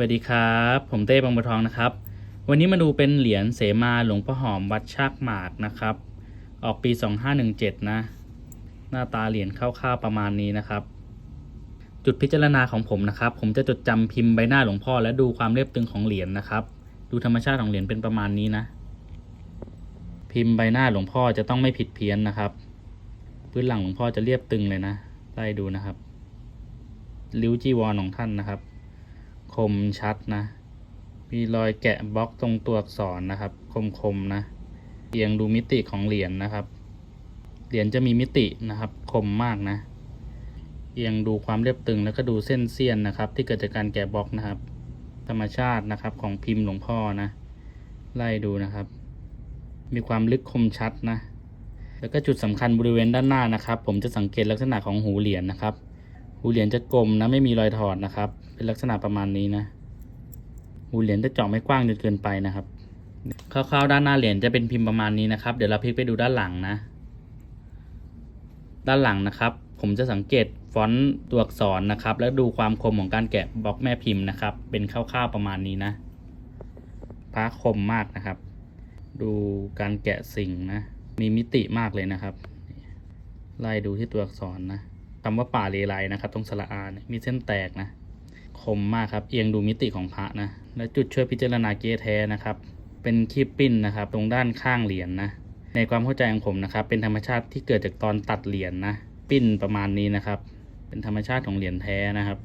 วัสดีครับ ผมเต้บางบัวทองนะครับ วันนี้มาดูเป็นเหรียญเสมาหลวงพ่อหอมวัดชากหมากนะครับ ออกปี 2517 นะ หน้าตาเหรียญคร่าวๆประมาณนี้นะครับ จุดพิจารณาของผมนะครับ ผมจะจดจำพิมพ์ใบหน้าหลวงพ่อ และดูความเรียบตึงของเหรียญนะครับ ดูธรรมชาติของเหรียญเป็นประมาณนี้นะ พิมพ์ใบหน้าหลวงพ่อจะต้องไม่ผิดเพี้ยนนะครับ พื้นหลังหลวงพ่อจะเรียบตึงเลยนะไล่ดูนะครับ ริ้วจีวรของท่านนะครับ คมชัดนะ มีรอยแกะบล็อกตรงตัวอักษรนะครับ คมคมๆนะ เอียงดูมิติของเหรียญนะครับ เหรียญจะมีมิตินะครับ คมมากนะ เอียงดูความเรียบตึงแล้วก็ดูเส้นเสี้ยนนะครับ ที่เกิดจากการแกะบล็อกนะครับ ธรรมชาตินะครับของพิมพ์หลวงพ่อนะ ไล่ดูนะครับ มีความลึกคมชัดนะ แล้วก็จุดสำคัญบริเวณด้านหน้านะครับ ผมจะสังเกตลักษณะของหูเหรียญนะครับ หูเหรียญจะกลมนะไม่มีรอยถอดนะครับ เป็นลักษณะประมาณนี้นะ หูเหรียญจะเจาะไม่กว้างจนเกินไปนะครับคร่าวๆด้านหน้าเหรียญจะเป็นพิมพ์ประมาณนี้นะครับ เดี๋ยวเราพลิกไปดูด้านหลังนะ ด้านหลังนะครับ ผมจะสังเกตฟอนต์ตัวอักษรนะครับ แล้วดูความคมของการแกะบล็อกแม่พิมพ์นะครับ เป็นคร่าวๆประมาณนี้นะพระคมมากนะครับ ดูการแกะสิ่งนะ มีมิติมากเลยนะครับ ไล่ดูที่ตัวอักษรนะ คำว่าป่าเลไลนะครับตรงสระอานมีเส้นแตกนะ คมมากครับ เอียงดูมิติของพระนะ และจุดช่วยพิจารณาเกแท้นะครับ เป็นคีบปิ้นนะครับ ตรงด้านข้างเหรียญนะในความเข้าใจของผมนะครับ เป็นธรรมชาติที่เกิดจากตอนตัดเหรียญนะปิ้นประมาณนี้นะครับ เป็นธรรมชาติของเหรียญแท้นะครับ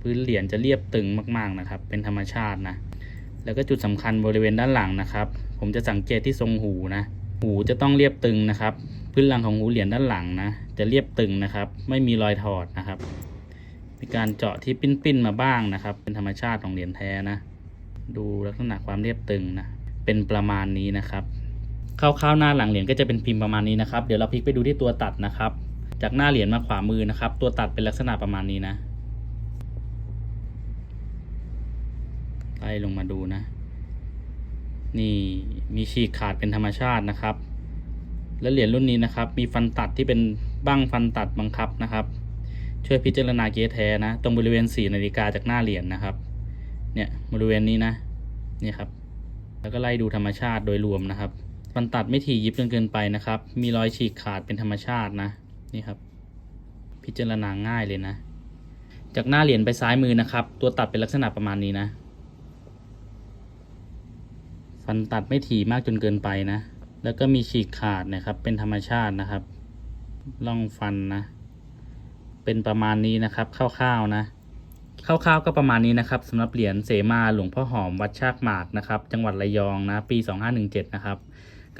พื้นเหรียญจะเรียบตึงมากๆนะครับ เป็นธรรมชาตินะ แล้วก็จุดสำคัญบริเวณด้านหลังนะครับ ผมจะสังเกตที่ทรงหูนะ หูจะต้องเรียบตึงนะครับ พื้นหลังของหูเหรียญด้านหลังนะ จะเรียบตึงนะครับ ไม่มีรอยถอดนะครับ มีการเจาะที่ปิ้นๆมาบ้างนะครับ เป็นธรรมชาติของเหรียญแท้นะ ดูลักษณะความเรียบตึงนะ เป็นประมาณนี้นะครับคร่าวๆหน้าหลังเหรียญก็จะเป็นพิมพ์ประมาณนี้นะครับ เดี๋ยวเราพลิกไปดูที่ตัวตัดนะครับ จากหน้าเหรียญมาขวามือนะครับ ตัวตัดเป็นลักษณะประมาณนี้นะไล่ลงมาดูนะ นี่มีฉีกขาดเป็นธรรมชาตินะครับ และเหรียญรุ่นนี้นะครับ มีฟันตัดที่เป็นบั้งฟันตัดบังคับนะครับ ช่วยพิจารณาเกจแท้นะ ตรงบริเวณสีนาฬิกาจากหน้าเหรียญนะครับ เนี่ยบริเวณนี้นะนี่ครับ แล้วก็ไล่ดูธรรมชาติโดยรวมนะครับ ฟันตัดไม่ถี่ยิบจนเกินไปนะครับ มีรอยฉีกขาดเป็นธรรมชาตินะนี่ครับ พิจารณาง่ายเลยนะ จากหน้าเหรียญไปซ้ายมือนะครับ ตัวตัดเป็นลักษณะประมาณนี้นะ ฟันตัดไม่ถี่มากจนเกินไปนะ แล้วก็มีฉีกขาดนะครับ เป็นธรรมชาตินะครับร่องฟันนะ เป็นประมาณนี้นะครับคร่าวๆนะคร่าวๆก็ประมาณนี้นะครับสำหรับเหรียญเสมาหลวงพ่อหอมวัดชากหมากนะครับ จังหวัดระยองนะ ปี 2517 นะครับ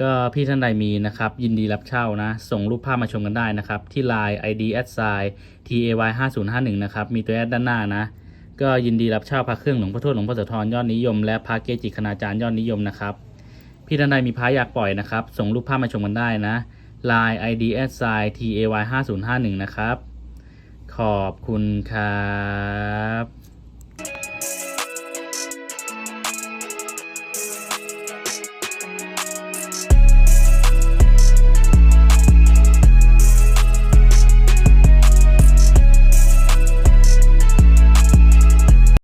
ก็พี่ท่านใดมีนะครับ ยินดีรับเช่านะ ส่งรูปภาพมาชมกันได้นะครับ ที่ Line ID s i tay 5051นะครับ มีตัวแอดด้านหน้านะ ก็ยินดีรับเช่าพระเครื่องหลวงพ่อทวดหลวงพ่อโสธรยอดนิยม และพระเกจิคณาจารย์ยอดนิยมนะครับ พี่ท่านใดมีพายอยากปล่อยนะครับ ส่งรูปภาพมาชมกันได้นะ Line ID s i tay 5051นะครับ ขอบคุณครับ